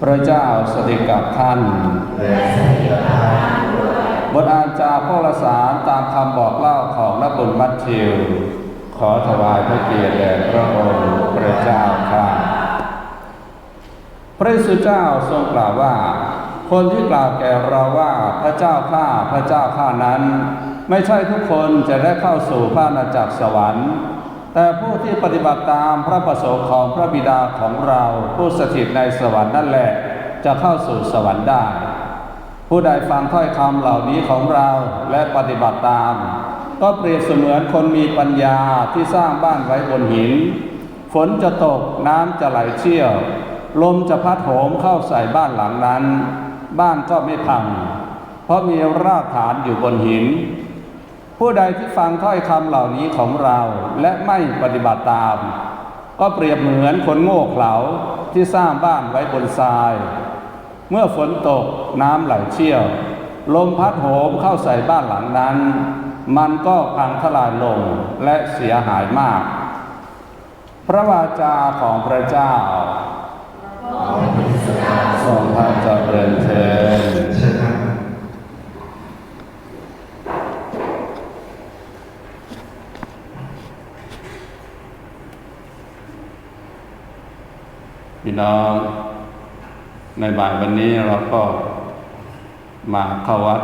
พระเจ้าสถิตกับท่านบทอ่านจากพระสารตามคำบอกเล่าของนักบุญมัทธิว ขอถวายพระเกียรติแด่พระองค์พระเจ้าข้าพระเยซูเจ้าทรงกล่าวว่า คนที่กล่าวแก่เราว่าพระเจ้าข้าพระเจ้าข้านั้น ไม่ใช่ทุกคนจะได้เข้าสู่พระอาณาจักรสวรรค์ แต่ผู้ที่ปฏิบัติตามพระประสงค์ของพระบิดาของเราผู้สถิตในสวรรค์นั่นแหละ จะเข้าสู่สวรรค์ได้ ผู้ใดฟังถ้อยคำเหล่านี้ของเราและปฏิบัติตาม ก็เปรียบเสมือนคนมีปัญญาที่สร้างบ้านไว้บนหิน ฝนจะตกน้ำจะไหลเชี่ยว ลมจะพัดโหมเข้าใส่บ้านหลังนั้น บ้านก็ไม่พังเพราะมีรากฐานอยู่บนหิน ผู้ใดที่ฟังถ้อยคำเหล่านี้ของเราและไม่ปฏิบัติตาม ก็เปรียบเหมือนคนโง่เขลาที่สร้างบ้านไว้บนทราย เมื่อฝนตกน้ำไหลเชี่ยว ลมพัดโหมเข้าใส่บ้านหลังนั้น มันก็พังทลายลงและเสียหายมาก พระวาจาของพระเจ้าทรงพระเจริญเชิญ เชิญครับ พี่ น้อง ในบ่ายวันนี้เราก็มาเข้าวัด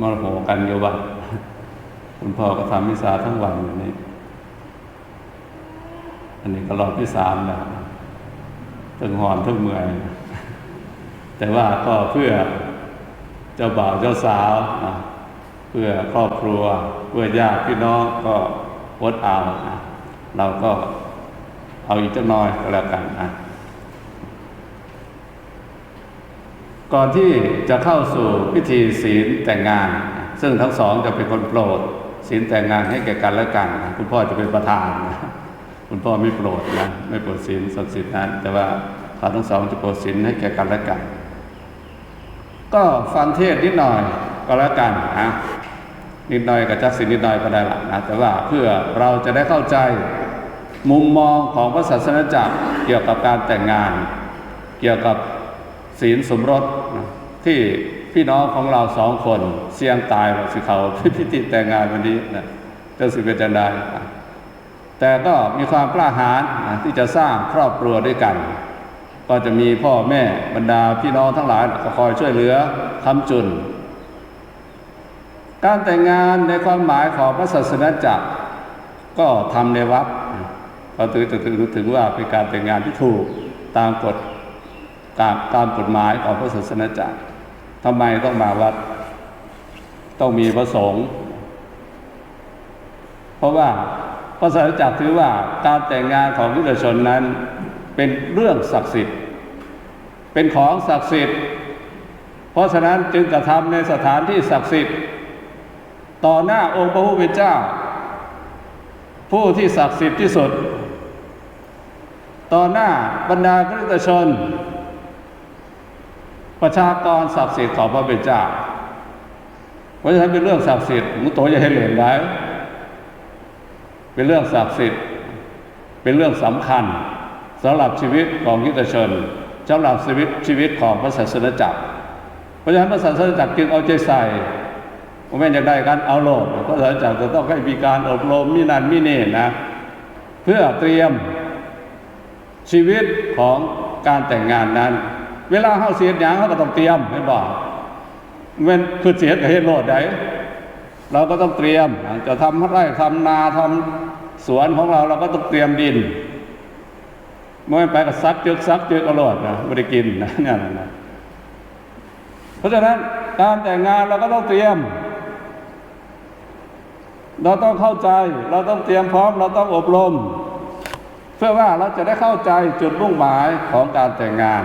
มาโหกันอยู่วัดคุณพ่อก็ทำมิสาทั้งวันวันนี้ อันนี้ก็รอบที่สามแล้วถึงหอนถึงเมื่อยแต่ว่าก็เพื่อเจ้าบ่าวเจ้าสาวนะเพื่อครอบครัว เพื่อญาติพี่น้องก็วดเอานะเราก็ เอาอีกจักน้อยก็แล้วกันนะก่อนที่จะเข้าสู่พิธีศีลแต่งงาน ซึ่งทั้งสองจะเป็นคนโปรดศีลแต่งงานให้แก่กันและกันคุณพ่อจะเป็นประธานนะคุณพ่อไม่โปรดนะไม่โปรดศีลศักดิ์สิทธิ์นั้นแต่ว่าเขาทั้งสองจะโปรดศีลให้แก่กันและกัน ก็ฟังเทศนิดหน่อยก็แล้วกันนะนิดหน่อยกับจักสินนิดหน่อยก็ได้ละนะแต่ว่าเพื่อเราจะได้เข้าใจ มุมมองของพระศาสนาจักรเกี่ยวกับการแต่งงาน เกี่ยวกับศีลสมรสที่พี่น้องของเราสองคนเสี่ยงตายสิเขาพิธีแต่งงานวันนี้นะจะสิเป็นจังไดแต่ก็มีความกล้าหาญที่จะสร้างครอบครัวด้วยกัน ก็จะมีพ่อแม่บรรดาพี่น้องทั้งหลายก็คอยช่วยเหลือคำจุน การแต่งงานในความหมายของพระศาสนาจักรก็ทำในวัด ก็ถือถือถึงว่าเป็นการแต่งงานที่ถูกตามกฎตามตามกฎหมายของพระศาสนาจักรทำไมต้องมาวัด ต้องมีพระสงฆ์เพราะว่าพระศาสนาจักรถือว่าการแต่งงานของยุทธชนนั้นเป็นเรื่องศักดิ์สิทธิ์ เป็นของศักดิ์สิทธิ์ เพราะฉะนั้นจึงกระทำในสถานที่ศักดิ์สิทธิ์ ต่อหน้าองค์พระผู้เป็นเจ้า ผู้ที่ศักดิ์สิทธิ์ที่สุด ต่อหน้าบรรดาคริสตชน ประชากรศักดิ์สิทธิ์ของพระเป็นเจ้าเพราะฉะนั้นเป็นเรื่องศักดิ์สิทธิ์มุโตอย่าให้เหลวไหลเป็นเรื่องศักดิ์สิทธิ์ เป็นเรื่องสำคัญสำหรับชีวิตของคริสตชนสำหรับชีวิตชีวิตของพระศาสนาจักร เพราะฉะนั้นพระศาสนาจักรจึงเอาใจใส่ผมไม่อยากได้การเอาโลดพระศาสนาจักรจะต้องให้มีการอบรมมีนันมีเนตนะ เพื่อเตรียม ชีวิตของการแต่งงานนั้น เวลาเข้าเสียอย่างเขาก็ต้องเตรียมให้บอกเว้นคือเสียกับเหตุโลดใดเราก็ต้องเตรียมจะทำไร่ทำนาทำสวนของเราเราก็ต้องเตรียมดินเมื่อไปก็ซักเจึกซักเจึกอร่อยนะไม่ได้กินนะเนี่ยนะเพราะฉะนั้นการแต่งงานเราก็ต้องเตรียม เราต้องเข้าใจ เราต้องเตรียมพร้อม เราต้องอบรม พื่อว่าเราจะได้เข้าใจจุดมุ่งหมายของการแต่งงาน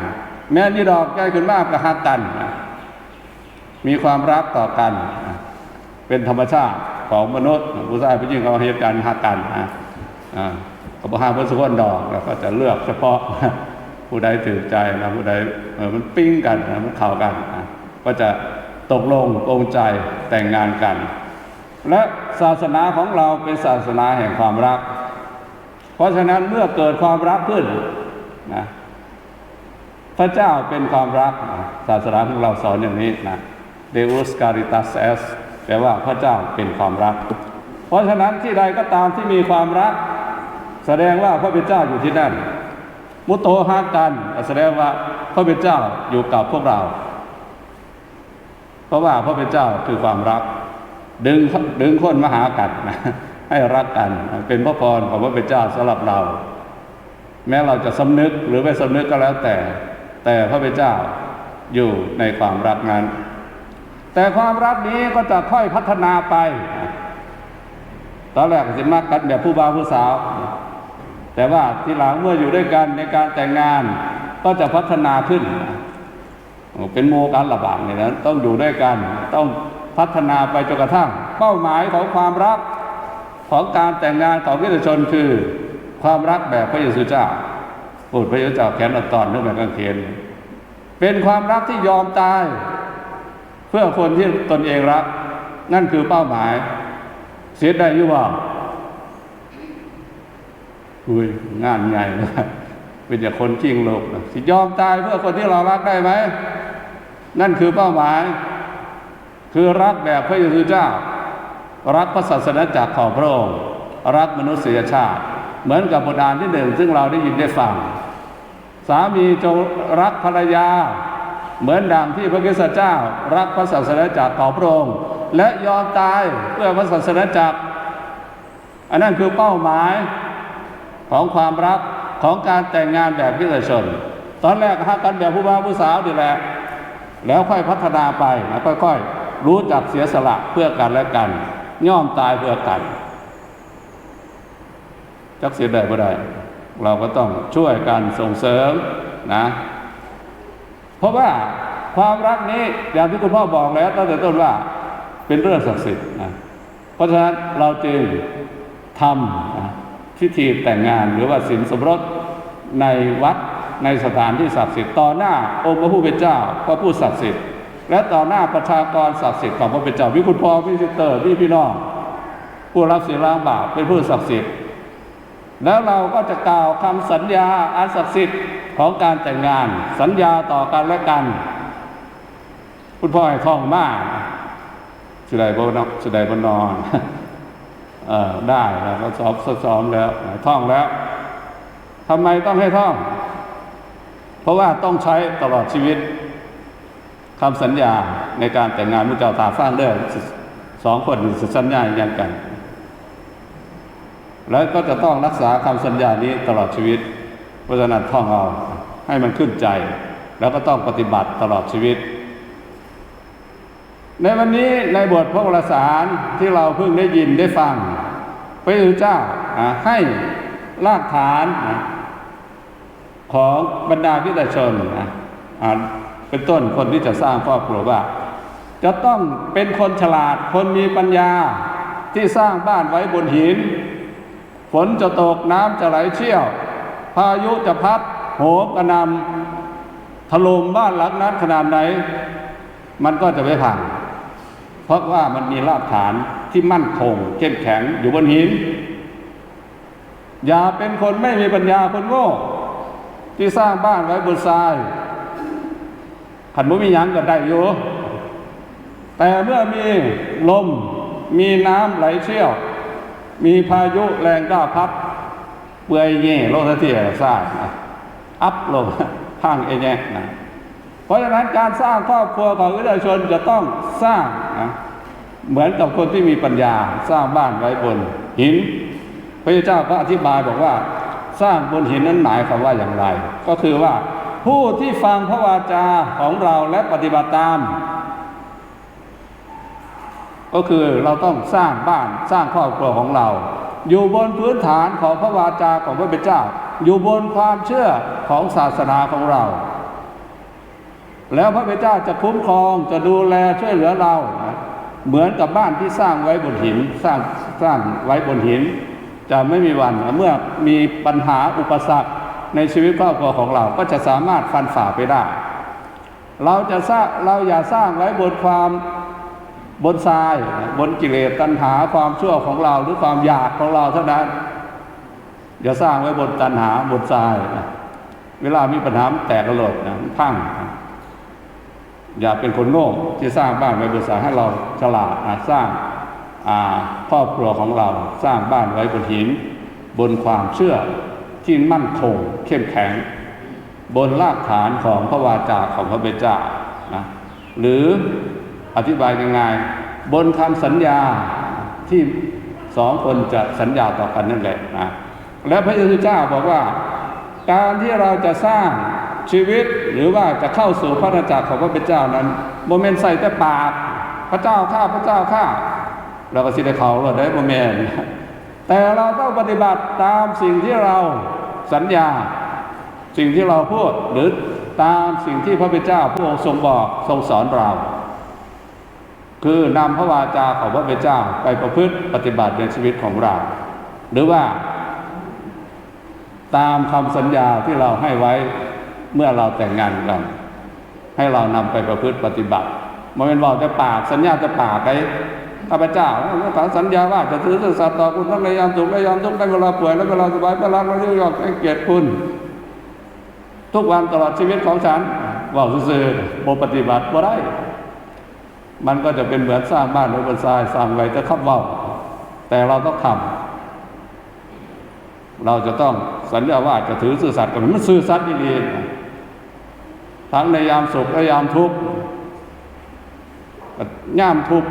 แม้นี่ดอกใกล้ขึ้นมากก็ฮักกัน มีความรักต่อกัน เป็นธรรมชาติของมนุษย์ผู้ชายผู้หญิงเขาเหตุการณ์ฮักกันนะอ่าก็บอกห้ามพระสุวรรณดอกแล้วก็จะเลือกเฉพาะผู้ใดถือใจนะผู้ใดเออมันปิ้งกันนะมันเข้ากันนะก็จะตกลงปรงใจแต่งงานกัน และศาสนาของเราเป็นศาสนาแห่งความรัก เพราะฉะนั้นเมื่อเกิดความรักขึ้นนะพระเจ้าเป็นความรักศาสนาของเราสอนอย่างนี้นะ Deus caritas est แปลว่าพระเจ้าเป็นความรัก เพราะฉะนั้นที่ใดก็ตามที่มีความรัก แสดงว่าพระเป็นเจ้าอยู่ที่นั่น มุตโตฮักกันแสดงว่าพระเป็นเจ้าอยู่กับพวกเรา เพราะว่าพระเป็นเจ้าคือความรัก ดึงดึงคนมาหากันนะ ให้รักกัน เป็นพระพรของพระเป็นเจ้าสำหรับเรา แม้เราจะสำนึกหรือไม่สำนึกก็แล้วแต่ แต่พระเป็นเจ้าอยู่ในความรักนั้น แต่ความรักนี้ก็จะค่อยพัฒนาไป ตอนแรกสิมักกันแบบผู้บ่าวผู้สาว แต่ว่าทีหลังเมื่ออยู่ด้วยกันในการแต่งงานก็จะพัฒนาขึ้น เป็นโมการระบาดเนี่ยนะต้องอยู่ด้วยกัน ต้องพัฒนาไปจนกระทั่ง เป้าหมายของความรัก ของการแต่งงานของวิทยชนคือ ความรักแบบพระเยซูเจ้าพูดพระเยซูเจ้าแขนตอนนึกแบบกางเขนเป็นความรักที่ยอมตาย เพื่อคนที่ตนเองรัก นั่นคือเป้าหมาย เสียได้ยุบ่าอุ้ยงานใหญ่นะเป็นอย่างคนจริงโลกนะสิยอมตายเพื่อคนที่เรารักได้ไหม นั่นคือเป้าหมาย คือรักแบบพระเยซูเจ้า รักพระศาสนาจักรของพระองค์ รักมนุษยชาติ เหมือนกับบทอ่านที่หนึ่งซึ่งเราได้ยินได้ฟัง สามีจงรักภรรยา เหมือนดังที่พระคิสตเจ้า รักพระศาสนาจักรของพระองค์ และยอมตายเพื่อพระศาสนาจักร อันนั้นคือเป้าหมายของความรักของการแต่งงานแบบพิเศษชน ตอนแรกฮักกันแบบผู้บ่าวผู้สาวดีแหละแล้วค่อยพัฒนาไปนะค่อยๆ รู้จักเสียสละเพื่อกันและกัน ย่อมตายเพื่อกันจักเสียได้บ่ได้ เราก็ต้องช่วยกันส่งเสริมนะ เพราะว่าความรักนี้อย่างที่คุณพ่อบอกแล้วตั้งแต่ต้นว่าเป็นเรื่องศักดิ์สิทธิ์นะเพราะฉะนั้นเราจึงทำนะพิธีแต่งงานหรือว่าสินสมรสในวัดในสถานที่ศักดิ์สิทธิ์ต่อหน้าองค์พระผู้เป็นเจ้าพระผู้ศักดิ์สิทธิ์ และต่อหน้าประชากรศักดิ์สิทธิ์ของพระเป็นเจ้าวิคุณพ่อพี่ซิเตอร์พี่พี่น้องผู้รับศีลล้างบาปเป็นผู้ศักดิ์สิทธิ์แล้วเราก็จะกล่าวคำสัญญาอันศักดิ์สิทธิ์ของการแต่งงาน สัญญาต่อกันและกัน คุณพ่อให้ท่องมากสุดายบนสุดายบนนอนเออได้แล้วก็สอบซ้อมแล้วท่องแล้วทำไมต้องให้ท่อง เพราะว่าต้องใช้ตลอดชีวิต คำสัญญาในการแต่งงานมุจเจ้าตาฟ้างเด้อสองคนสัญญาอย่างกัน แล้วก็จะต้องรักษาคำสัญญานี้ตลอดชีวิตเพราะฉะนั้นท่องเอาให้มันขึ้นใจ แล้วก็ต้องปฏิบัติตลอดชีวิต ในวันนี้ในบทพระวรสารที่เราเพิ่งได้ยินได้ฟังพระเยซูเจ้าให้รากฐานของบรรดาพิจารชน เป็นต้นคนที่จะสร้างครอบครัวว่า จะต้องเป็นคนฉลาด คนมีปัญญาที่สร้างบ้านไว้บนหิน ฝนจะตกน้ำจะไหลเชี่ยว พายุจะพัดโหมกระนำถล่มบ้านหลังนั้นขนาดไหน มันก็จะไม่พังเพราะว่ามันมีรากฐานที่มั่นคงเข้มแข็งอยู่บนหิน อย่าเป็นคนไม่มีปัญญาคนโง่ที่สร้างบ้านไว้บนทราย ขันมุมีหยังก็ได้อยู่ แต่เมื่อมีลม มีน้ำไหลเชี่ยว มีพายุแรงก้าพัด เปื่อยเย่โลกที่สร้างอัพลงข้างเอเน่นะเพราะฉะนั้นการสร้างครอบครัวของวิทยาชนจะต้องสร้างนะเหมือนกับคนที่มีปัญญาสร้างบ้านไว้บนหิน พระเจ้าก็อธิบายบอกว่า สร้างบนหินนั้นหมายความว่าอย่างไร ก็คือว่า ผู้ที่ฟังพระวาจาของเราและปฏิบัติตาม ก็คือเราต้องสร้างบ้านสร้างครอบครัวของเรา อยู่บนพื้นฐานของพระวาจาของพระเป็นเจ้า อยู่บนความเชื่อของศาสนาของเรา แล้วพระเป็นเจ้าจะคุ้มครองจะดูแลช่วยเหลือเราเหมือนกับบ้านที่สร้างไว้บนหินสร้างสร้างไว้บนหิน จะไม่มีวันเมื่อมีปัญหาอุปสรรค ในชีวิตครอบครัวของเราก็จะสามารถฟันฝ่าไปได้ เราจะสร้างเราอย่าสร้างไว้บนความบนทราย บนกิเลสตัณหาความชั่วของเราหรือความอยากของเราเท่านั้น อย่าสร้างไว้บนตัณหาบนทรายเวลามีปัญหาแตกกระโหลกนะพังอย่าเป็นคนโง่ที่สร้างบ้านไว้บนสายให้เราฉลาดอะสร้างครอบครัวของเราสร้างบ้านไว้บนหิน บนความเชื่อ ที่มั่นคงเข้มแข็ง บนรากฐานของพระวาจาของพระเบจานะหรืออธิบายยังไงบนคำสัญญาที่สองคนจะสัญญาต่อกันนั่นแหละนะและพระเยซูเจ้าบอกว่า การที่เราจะสร้างชีวิตหรือว่าจะเข้าสู่พระราชาของพระเป็นเจ้านั้นโมเมนต์ใส่แต่ปากพระเจ้าข้าพระเจ้าข้าเราก็สิได้เขาเราได้โมเมนต์แต่เราต้องปฏิบัติตามสิ่งที่เรา สัญญา สิ่งที่เราพูดหรือตามสิ่งที่พระเป็นเจ้าพระองค์ทรงบอกทรงสอนเรา คือนำพระวาจาของพระเป็นเจ้าไปประพฤติปฏิบัติในชีวิตของเรา หรือว่า ตามคำสัญญาที่เราให้ไว้เมื่อเราแต่งงานกัน ให้เรานำไปประพฤติปฏิบัติมันเป็นบอกจะปากสัญญาจะปากไป ข้าพเจ้าเขาสัญญาว่าจะถือสัตย์ต่อคุณทั้งในยามสุขและยามทุกข์ในเวลาป่วยและเวลาสบายเวลาเราที่ยอมให้เกียรติคุณ ทุกวันตลอดชีวิตของฉันว่าซื่อๆบ่ปฏิบัติบ่ได้ มันก็จะเป็นเหมือนสร้างบ้านไว้บนทรายสร้างไว้จะขับว่าแต่เราต้องทำเราจะต้องสัญญาว่าจะถือซื่อสัตย์กับมันมันซื่อสัตย์ดีๆทั้งในยามสุขและยามทุกข์ย่ามทุกข์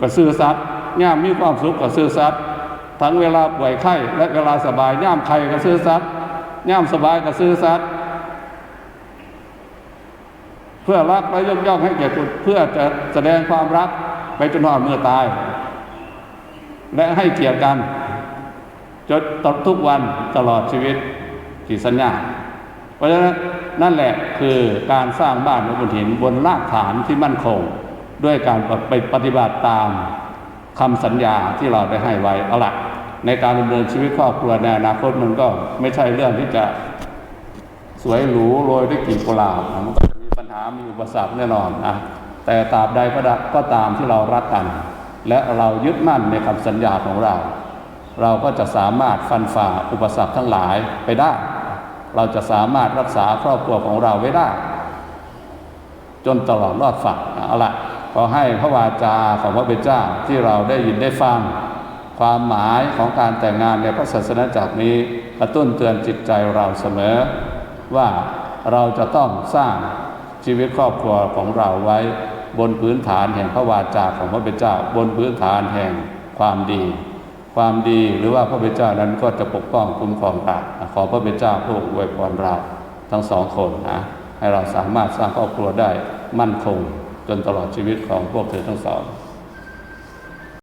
ก็ซื่อสัตย์ย่ามมีความสุขก็ซื่อสัตย์ทั้งเวลาป่วยไข้และเวลาสบายย่ามไข้ก็ซื่อสัตย์ย่ามสบายก็ซื่อสัตย์เพื่อรักและยกย่องให้แก่คุณเพื่อจะแสดงความรักไปจนถึงเมื่อตาย และให้เกียรติกันจนตลอดทุกวันตลอดชีวิตที่สัญญา เพราะฉะนั้นนั่นแหละคือการสร้างบ้านบนหินบนรากฐานที่มั่นคง ด้วยการไปปฏิบัติตามคำสัญญาที่เราได้ให้ไว้เอาละในการดำเนินชีวิตครอบครัวในอนาคตมันก็ไม่ใช่เรื่องที่จะสวยหรูโรยด้วยกลิ่นกุหลาบมันก็จะมีปัญหามีอุปสรรคแน่นอนนะแต่ตราบใดก็ได้ก็ตามที่เรารักกัน และเรายึดมั่นในคำสัญญาของเรา เราก็จะสามารถฟันฝ่าอุปสรรคทั้งหลายไปได้ เราจะสามารถรักษาครอบครัวของเราไว้ได้ จนตลอดรอดฝั่งเอาละ ขอให้พระวาจาของพระเป็นเจ้าที่เราได้ยินได้ฟัง ความหมายของการแต่งงานในพระศาสนาจักรนี้กระตุ้นเตือนจิตใจเราเสมอ ว่าเราจะต้องสร้างชีวิตครอบครัวของเราไว้ บนพื้นฐานแห่งพระวาจาของพระเป็นเจ้า บนพื้นฐานแห่งความดี ความดีหรือว่าพระเป็นเจ้านั้นก็จะปกป้องคุ้มครองเราขอพระเป็นเจ้าพระองค์อวยพรเราทั้งสองคนนะให้เราสามารถสร้างครอบครัวได้มั่นคง จนตลอดชีวิตของพวกเธอทั้งสอง